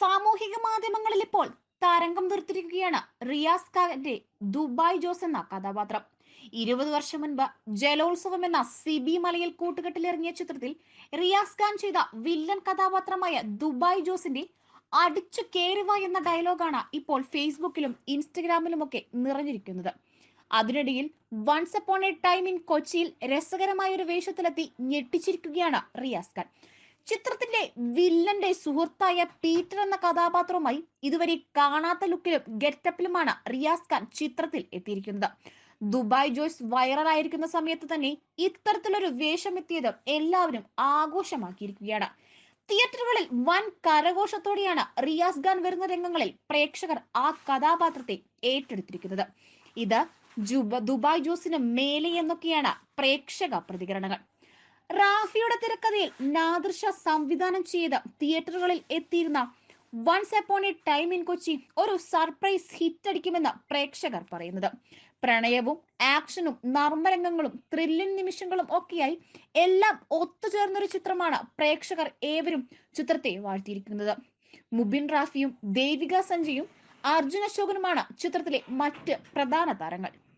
സാമൂഹിക മാധ്യമങ്ങളിൽ ഇപ്പോൾ തരംഗം തീർത്തിരിക്കുകയാണ് റിയാസ് ഖാന്റെ ദുബായ് ജോസ് എന്ന കഥാപാത്രം. ഇരുപത് വർഷം മുൻപ് ജലോത്സവം എന്ന സിബി മലയിൽ കൂട്ടുകെട്ടിലിറങ്ങിയ ചിത്രത്തിൽ റിയാസ് ഖാൻ ചെയ്ത വില്ലൻ കഥാപാത്രമായ ദുബായ് ജോസിന്റെ അടിച്ചു കേറുക എന്ന ഡയലോഗാണ് ഇപ്പോൾ ഫേസ്ബുക്കിലും ഇൻസ്റ്റഗ്രാമിലും ഒക്കെ നിറഞ്ഞിരിക്കുന്നത്. അതിനിടയിൽ once upon a time in കൊച്ചിയിൽ രസകരമായ ഒരു വേഷത്തിലെത്തി ഞെട്ടിച്ചിരിക്കുകയാണ് റിയാസ് ഖാൻ. ചിത്രത്തിന്റെ വില്ലന്റെ സുഹൃത്തായ പീറ്റർ എന്ന കഥാപാത്രവുമായി ഇതുവരെ കാണാത്ത ലുക്കിലും ഗെറ്റപ്പിലുമാണ് റിയാസ് ഖാൻ ചിത്രത്തിൽ എത്തിയിരിക്കുന്നത്. ദുബായ് ജോയ്സ് വൈറലായിരിക്കുന്ന സമയത്ത് തന്നെ ഇത്തരത്തിലൊരു വേഷം എത്തിയത് എല്ലാവരും ആഘോഷമാക്കിയിരിക്കുകയാണ്. തിയേറ്ററുകളിൽ വൻ കരഘോഷത്തോടെയാണ് റിയാസ് ഖാൻ വരുന്ന രംഗങ്ങളിൽ പ്രേക്ഷകർ ആ കഥാപാത്രത്തെ ഏറ്റെടുത്തിരിക്കുന്നത്. ഇത് ദുബായ് ജോസിന് മേലെ എന്നൊക്കെയാണ് പ്രേക്ഷക പ്രതികരണങ്ങൾ. റാഫിയുടെ തിരക്കഥയിൽ നാദൃശ സംവിധാനം ചെയ്ത് തിയേറ്ററുകളിൽ എത്തിയിരുന്ന once upon a time in Kochi ഒരു സർപ്രൈസ് ഹിറ്റ് അടിക്കുമെന്ന് പ്രേക്ഷകർ പറയുന്നത്. പ്രണയവും ആക്ഷനും നർമ്മരംഗങ്ങളും ത്രില്ലിൻ നിമിഷങ്ങളും ഒക്കെയായി എല്ലാം ഒത്തുചേർന്നൊരു ചിത്രമാണ് പ്രേക്ഷകർ ഏവരും ചിത്രത്തെ വാഴ്ത്തിയിരിക്കുന്നത്. മുബിൻ റാഫിയും ദേവിക സഞ്ജയും അർജുൻ അശോകനുമാണ് ചിത്രത്തിലെ മറ്റ് പ്രധാന താരങ്ങൾ.